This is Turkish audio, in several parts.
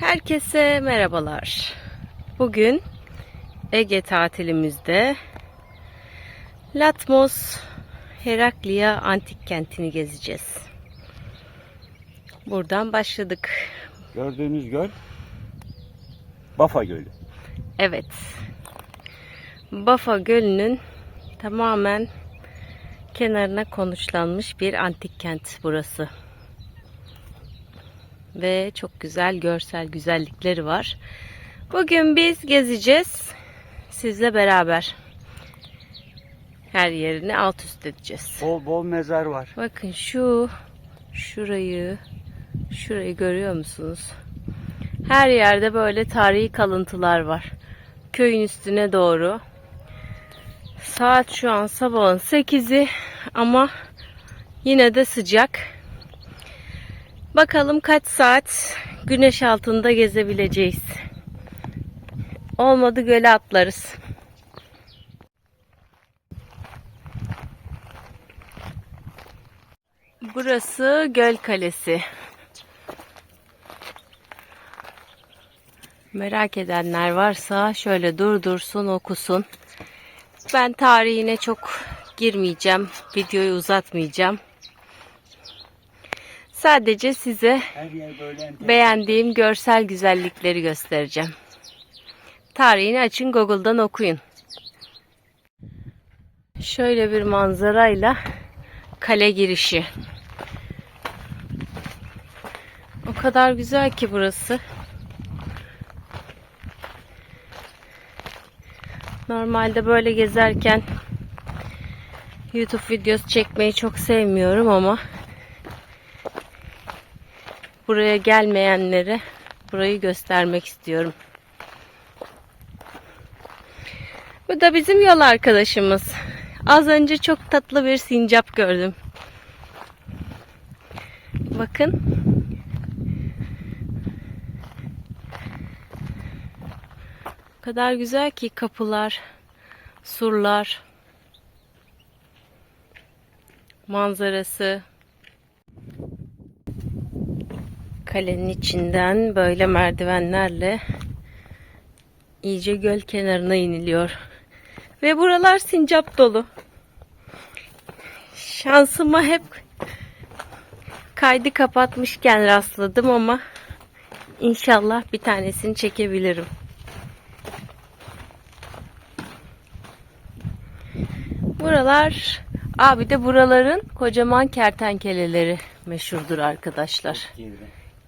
Herkese merhabalar. Bugün Ege tatilimizde Latmos Heraklia Antik Kenti'ni gezeceğiz. Buradan başladık. Gördüğünüz göl Bafa Gölü. Evet. Bafa Gölü'nün tamamen kenarına konuşlanmış bir antik kent burası. Ve çok güzel görsel güzellikleri var. Bugün biz gezeceğiz. Sizle beraber. Her yerini alt üst edeceğiz. Bol bol mezar var. Bakın şu şurayı şurayı görüyor musunuz? Her yerde böyle tarihi kalıntılar var. Köyün üstüne doğru. Saat şu an sabahın 8'i ama yine de sıcak. Bakalım kaç saat güneş altında gezebileceğiz. Olmadı göle atlarız. Burası Göl Kalesi. Merak edenler varsa şöyle durdursun okusun. Ben tarihine çok girmeyeceğim. Videoyu uzatmayacağım. Sadece size beğendiğim görsel güzellikleri göstereceğim. Tarihini açın Google'dan okuyun. Şöyle bir manzarayla kale girişi. O kadar güzel ki burası. Normalde böyle gezerken YouTube videosu çekmeyi çok sevmiyorum ama buraya gelmeyenlere burayı göstermek istiyorum. Bu da bizim yol arkadaşımız. Az önce çok tatlı bir sincap gördüm. Bakın. O kadar güzel ki kapılar, surlar, manzarası. Kalenin içinden böyle merdivenlerle iyice göl kenarına iniliyor. Ve buralar sincap dolu. Şansıma hep kaydı kapatmışken rastladım ama inşallah bir tanesini çekebilirim. Buralar abi de buraların kocaman kertenkeleleri meşhurdur arkadaşlar.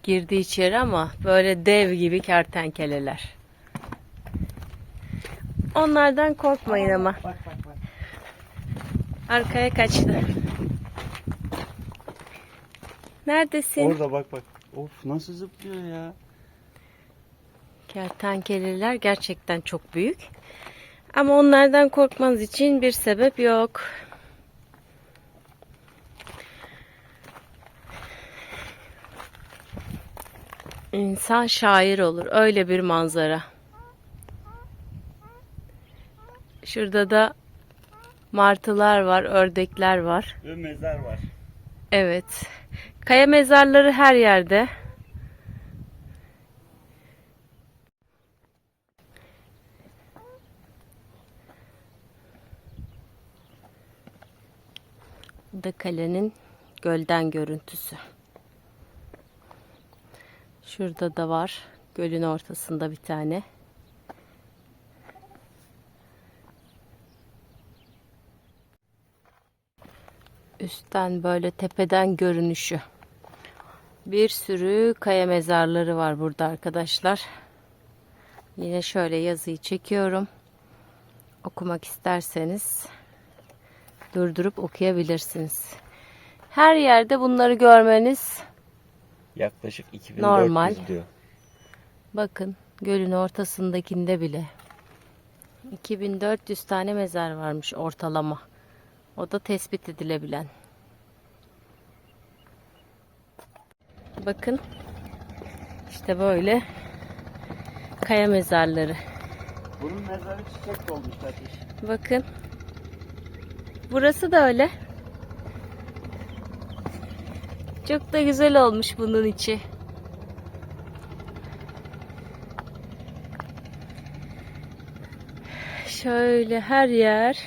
Girdi. İçeri ama böyle dev gibi kertenkeleler. Onlardan korkmayın ama. Bak bak bak. Arkaya kaçtı. Neredesin? Orada bak bak. Of nasıl zıplıyor ya. Kertenkeleler gerçekten çok büyük. Ama onlardan korkmanız için bir sebep yok. İnsan şair olur. Öyle bir manzara. Şurada da martılar var, ördekler var. Ve mezar var. Evet. Kaya mezarları her yerde. Bu da kalenin gölden görüntüsü. Şurada da var. Gölün ortasında bir tane. Üstten böyle tepeden görünüşü. Bir sürü kaya mezarları var burada arkadaşlar. Yine şöyle yazıyı çekiyorum. Okumak isterseniz durdurup okuyabilirsiniz. Her yerde bunları görmeniz Yaklaşık 2400 Normal. diyor. bakın gölün ortasındakinde bile 2400 tane mezar varmış ortalama. O da tespit edilebilen. Bakın. işte böyle kaya mezarları. Bunun mezarı çiçek dolmuş ateş. Bakın. Burası da öyle. Çok da güzel olmuş bunun içi. Şöyle her yer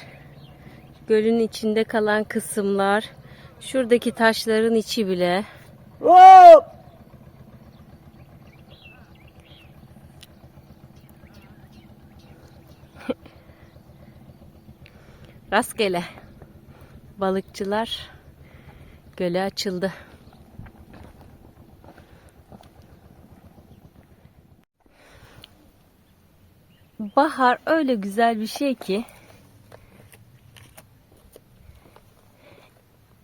gölün içinde kalan kısımlar. Şuradaki taşların içi bile. Wow! Rastgele balıkçılar göle açıldı. Bahar öyle güzel bir şey ki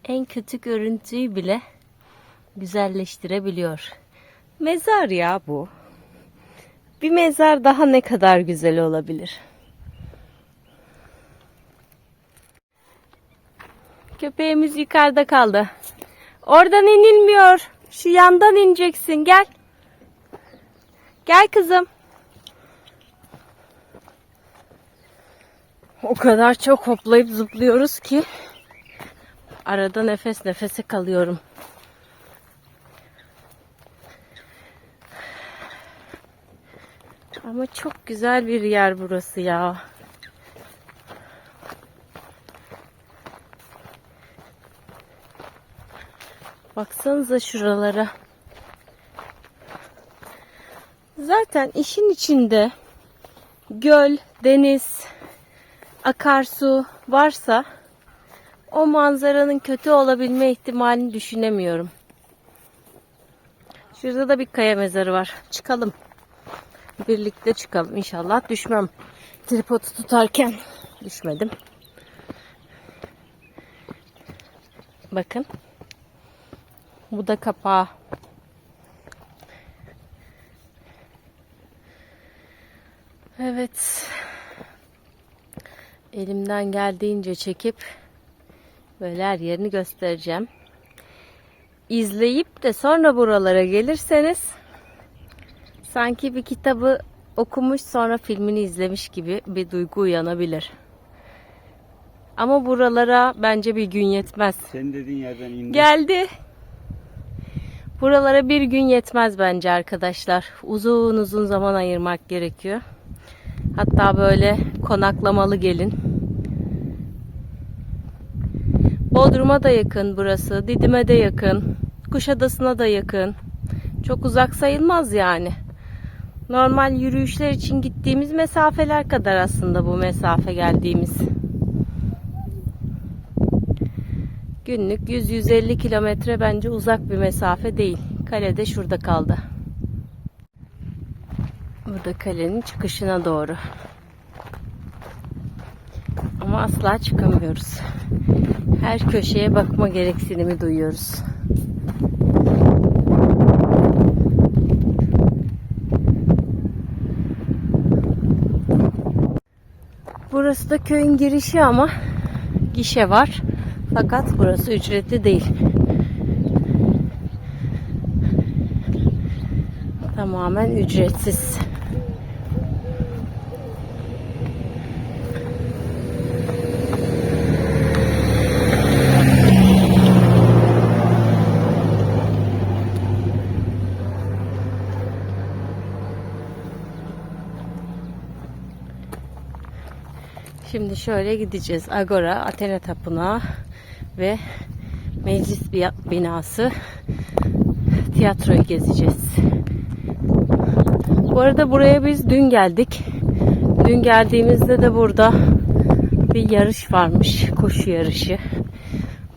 en kötü görüntüyü bile güzelleştirebiliyor. Mezar ya bu. Bir mezar daha ne kadar güzel olabilir? Köpeğimiz yukarıda kaldı. Oradan inilmiyor. Şu yandan ineceksin. Gel. Gel kızım. O kadar çok hoplayıp zıplıyoruz ki arada nefes nefese kalıyorum. Ama çok güzel bir yer burası ya. Baksanıza şuralara. Zaten işin içinde göl, deniz, akarsu varsa o manzaranın kötü olabilme ihtimalini düşünemiyorum. Şurada da bir kaya mezarı var. Çıkalım. Birlikte çıkalım inşallah. Düşmem. Tripodu tutarken düşmedim. Bakın. Bu da kapağı. Evet. Elimden geldiğince çekip böyle her yerini göstereceğim. İzleyip de sonra buralara gelirseniz sanki bir kitabı okumuş sonra filmini izlemiş gibi bir duygu uyanabilir. Ama buralara bence bir gün yetmez. Senin dediğin yerden indim. Geldi. Buralara bir gün yetmez bence arkadaşlar. Uzun uzun zaman ayırmak gerekiyor. Hatta böyle konaklamalı gelin. Bodrum'a da yakın burası. Didim'e de yakın. Kuşadası'na da yakın. Çok uzak sayılmaz yani. Normal yürüyüşler için gittiğimiz mesafeler kadar aslında bu mesafe geldiğimiz. Günlük 100-150 kilometre bence uzak bir mesafe değil. Kale de şurada kaldı. Bu da kalenin çıkışına doğru. Ama asla çıkamıyoruz. Her köşeye bakma gereksinimi duyuyoruz. Burası da köyün girişi ama gişe var. Fakat burası ücretli değil. Tamamen ücretsiz. Şimdi şöyle gideceğiz. Agora, Athena Tapınağı ve meclis bi- binası tiyatroyu gezeceğiz. Bu arada buraya biz dün geldik. Dün geldiğimizde de burada bir yarış varmış. Koşu yarışı.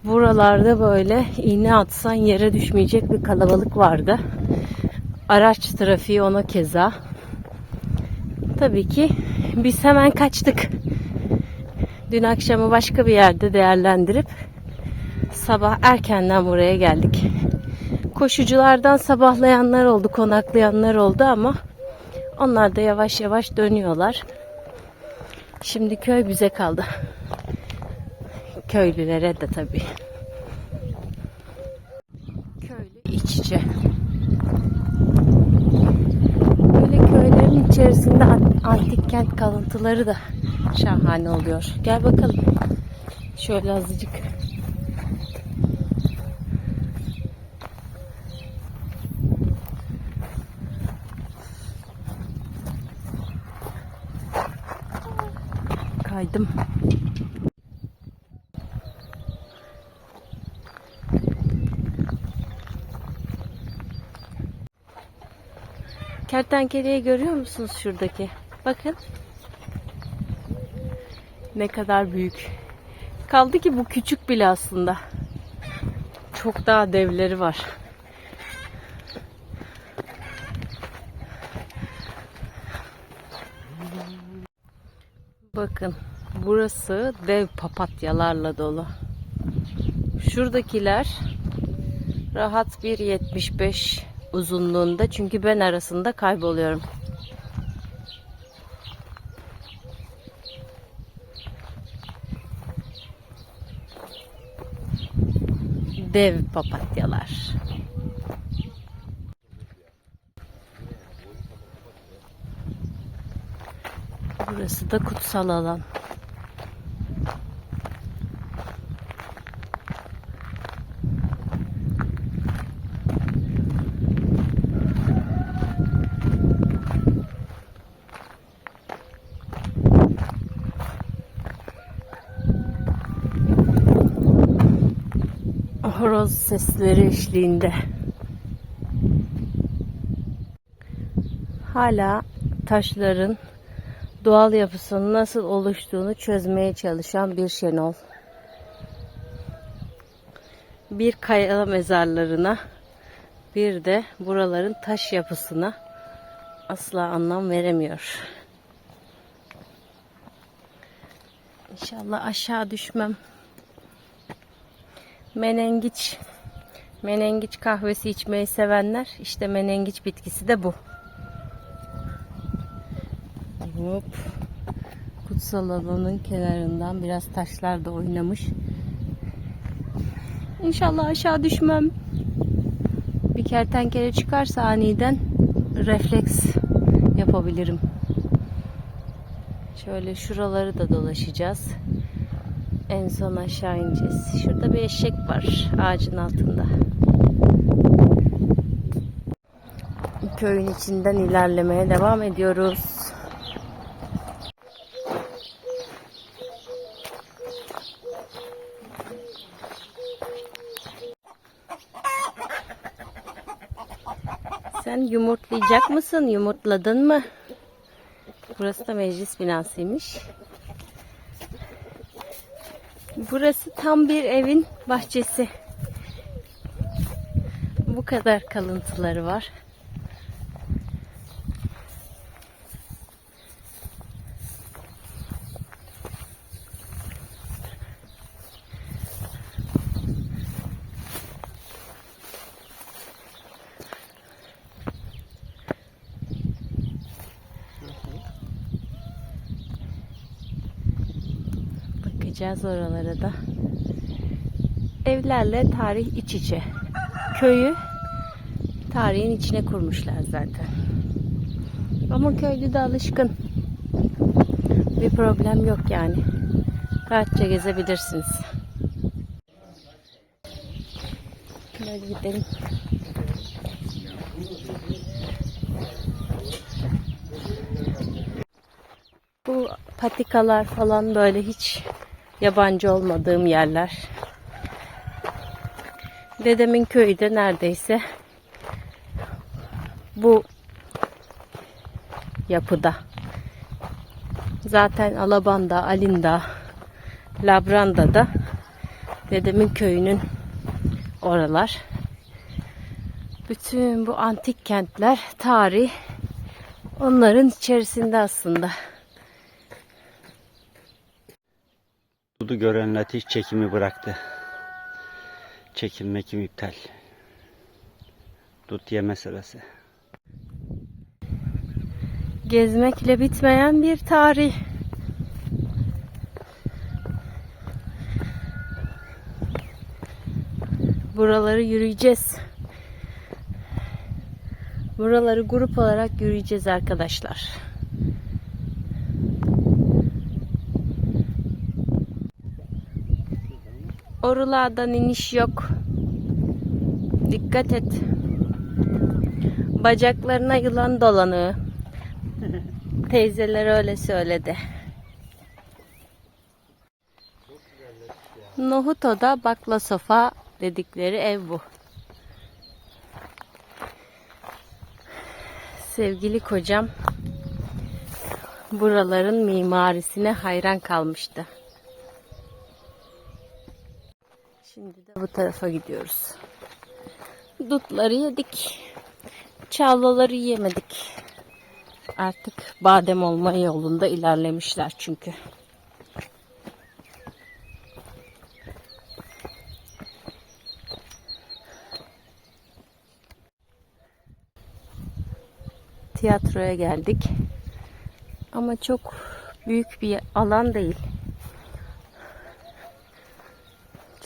Buralarda böyle iğne atsan yere düşmeyecek bir kalabalık vardı. Araç trafiği ona keza. Tabii ki biz hemen kaçtık. Dün akşamı başka bir yerde değerlendirip sabah erkenden buraya geldik. Koşuculardan sabahlayanlar oldu, konaklayanlar oldu ama onlar da yavaş yavaş dönüyorlar. Şimdi köy bize kaldı. Köylülere de tabii. Köylü iç içe. Böyle köylerin içerisinde an- antik kent kalıntıları da şahane oluyor. Gel bakalım. Şöyle azıcık. kaydım. Kertenkeleyi görüyor musunuz şuradaki? Bakın. Ne kadar büyük. Kaldı ki bu küçük bile aslında. Çok daha devleri var. Bakın burası dev papatyalarla dolu. Şuradakiler rahat 1.75 uzunluğunda çünkü ben arasında kayboluyorum. Dev papatyalar. Burası da kutsal alan. Sesleri eşliğinde. Hala taşların doğal yapısının nasıl oluştuğunu çözmeye çalışan bir Şenol. Bir kaya mezarlarına bir de buraların taş yapısına asla anlam veremiyor. İnşallah aşağı düşmem. Menengiç. Menengiç kahvesi içmeyi sevenler işte menengiç bitkisi de bu. Hop. Kutsal alanın kenarından biraz taşlar da oynamış. İnşallah aşağı düşmem. Bir kertenkele çıkarsa aniden refleks yapabilirim. Şöyle şuraları da dolaşacağız. En son aşağı ineceğiz. Şurada bir eşek var ağacın altında. Köyün içinden ilerlemeye devam ediyoruz. Sen yumurtlayacak mısın? Yumurtladın mı? Burası da meclis binasıymış. Burası tam bir evin bahçesi. Bu kadar kalıntıları var. Bakacağız oralara da. Evlerle tarih iç içe. Köyü tarihin içine kurmuşlar zaten. Ama köylü de alışkın. Bir problem yok yani. Rahatça gezebilirsiniz. Hadi gidelim. Bu patikalar falan böyle hiç yabancı olmadığım yerler. Dedemin köyü de neredeyse bu yapıda. Zaten Alabanda, Alinda, Labranda da dedemin köyünün oralar. Bütün bu antik kentler, tarih onların içerisinde aslında. Dudu görenler hiç çekimi bıraktı. Çekim mekim iptal. Dut yeme sırası. Gezmekle bitmeyen bir tarih. Buraları yürüyeceğiz. Buraları grup olarak yürüyeceğiz arkadaşlar. Orulardan iniş yok. Dikkat et. Bacaklarına yılan dolanıyor. Teyzeler öyle söyledi. Nohuto'da bakla sofa dedikleri ev bu. Sevgili kocam buraların mimarisine hayran kalmıştı. Şimdi de bu tarafa gidiyoruz. Dutları yedik. Çağlaları yemedik. Artık badem olma yolunda ilerlemişler çünkü. Tiyatroya geldik. Ama çok büyük bir alan değil.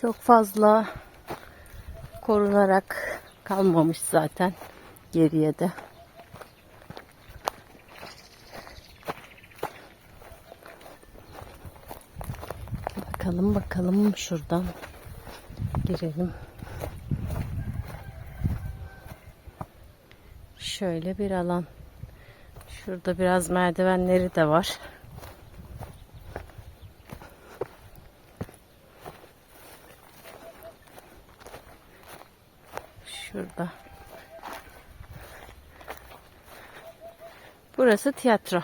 Çok fazla korunarak kalmamış zaten geriye de. Bakalım bakalım şuradan girelim. Şöyle bir alan. Şurada biraz merdivenleri de var. Şurada. Burası tiyatro.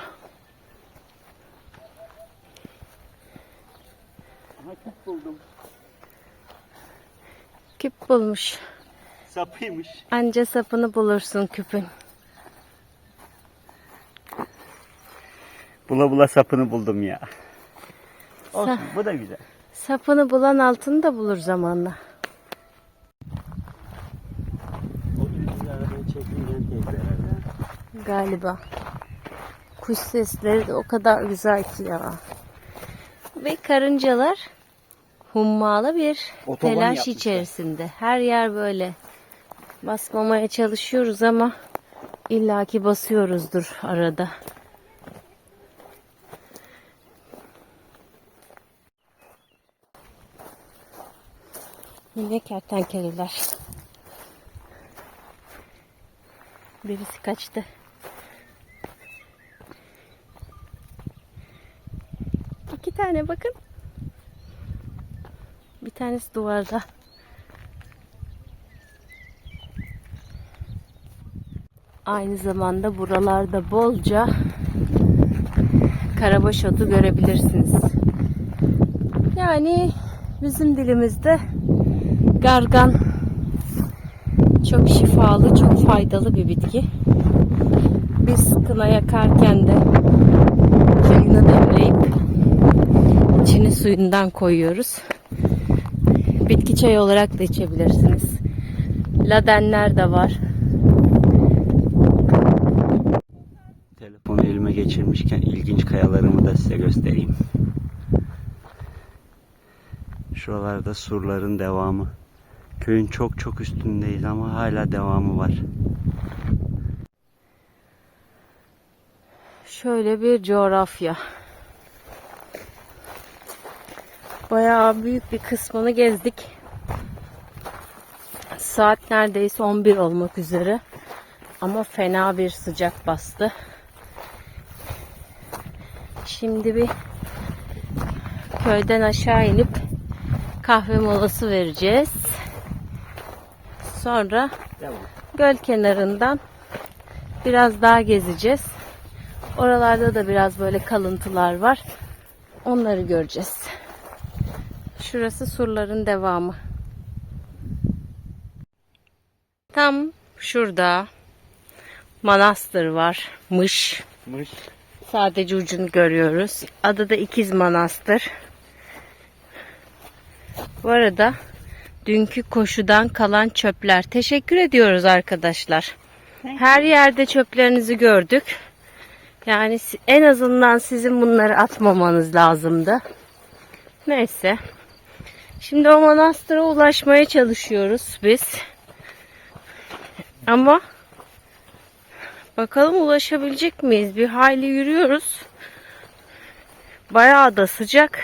Hakik buldum. Küp bulmuş. Sapıymış. Anca sapını bulursun küpün. Bula bula sapını buldum ya. Olsun Sa- bu da güzel. Sapını bulan altını da bulur zamanla. Galiba. Kuş sesleri de o kadar güzel ki ya. Ve karıncalar hummalı bir Otoban telaş yapmışlar. içerisinde. Her yer böyle. Basmamaya çalışıyoruz ama illaki basıyoruzdur arada. Yine kertenkeleler. Birisi kaçtı. Tane bakın. Bir tanesi duvarda. Aynı zamanda buralarda bolca karabaş otu görebilirsiniz. Yani bizim dilimizde gargan çok şifalı, çok faydalı bir bitki. Biz kına yakarken de suyunu demleyip içini suyundan koyuyoruz. Bitki çayı olarak da içebilirsiniz. Ladenler de var. Telefonu elime geçirmişken ilginç kayalarımı da size göstereyim. Şuralarda surların devamı. Köyün çok çok üstündeyiz ama hala devamı var. Şöyle bir coğrafya. Bayağı büyük bir kısmını gezdik. Saat neredeyse 11 olmak üzere. Ama fena bir sıcak bastı. Şimdi bir köyden aşağı inip kahve molası vereceğiz. Sonra Devam. göl kenarından biraz daha gezeceğiz. Oralarda da biraz böyle kalıntılar var. Onları göreceğiz. Şurası surların devamı. Tam şurada manastır var. Mış. Mış. Sadece ucunu görüyoruz. Adı da İkiz Manastır. Bu arada dünkü koşudan kalan çöpler. Teşekkür ediyoruz arkadaşlar. Her yerde çöplerinizi gördük. Yani en azından sizin bunları atmamanız lazımdı. Neyse. Şimdi o manastıra ulaşmaya çalışıyoruz biz. Ama bakalım ulaşabilecek miyiz? Bir hayli yürüyoruz. Bayağı da sıcak.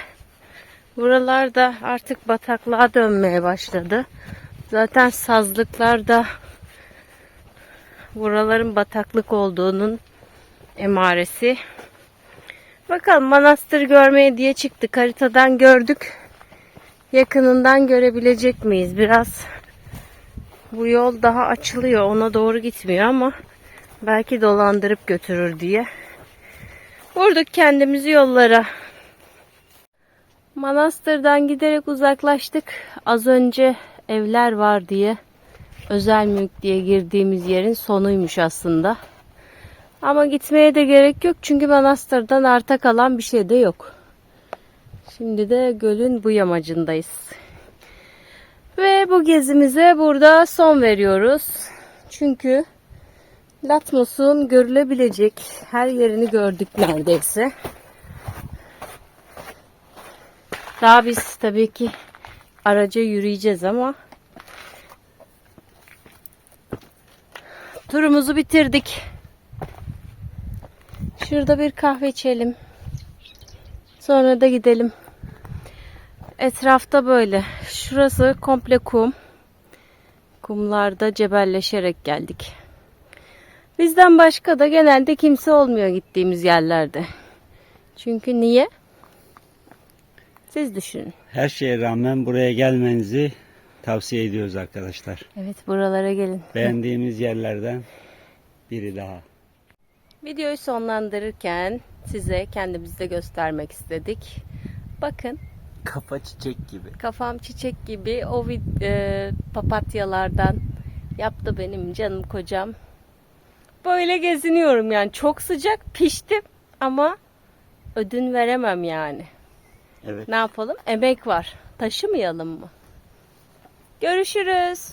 Buralarda artık bataklığa dönmeye başladı. Zaten sazlıklar da buraların bataklık olduğunun emaresi. Bakalım manastır görmeye diye çıktık. Haritadan gördük. Yakınından görebilecek miyiz? Biraz bu yol daha açılıyor. Ona doğru gitmiyor ama belki dolandırıp götürür diye. Vurduk kendimizi yollara. Manastırdan giderek uzaklaştık. Az önce evler var diye özel mülk diye girdiğimiz yerin sonuymuş aslında. Ama gitmeye de gerek yok çünkü manastırdan arta kalan bir şey de yok. Şimdi de gölün bu yamacındayız. Ve bu gezimize burada son veriyoruz. Çünkü Latmos'un görülebilecek her yerini gördük neredeyse. Daha biz tabii ki araca yürüyeceğiz ama turumuzu bitirdik. Şurada bir kahve içelim. Sonra da gidelim. Etrafta böyle. Şurası komple kum. Kumlarda cebelleşerek geldik. Bizden başka da genelde kimse olmuyor gittiğimiz yerlerde. Çünkü niye? Siz düşünün. Her şeye rağmen buraya gelmenizi tavsiye ediyoruz arkadaşlar. Evet buralara gelin. Beğendiğimiz yerlerden biri daha. Videoyu sonlandırırken size kendimizi de göstermek istedik. Bakın Kafa çiçek gibi. kafam çiçek gibi o vid- e, papatyalardan yaptı benim canım kocam. Böyle geziniyorum yani çok sıcak piştim ama ödün veremem yani. Evet. Ne yapalım? Emek var. Taşımayalım mı? Görüşürüz.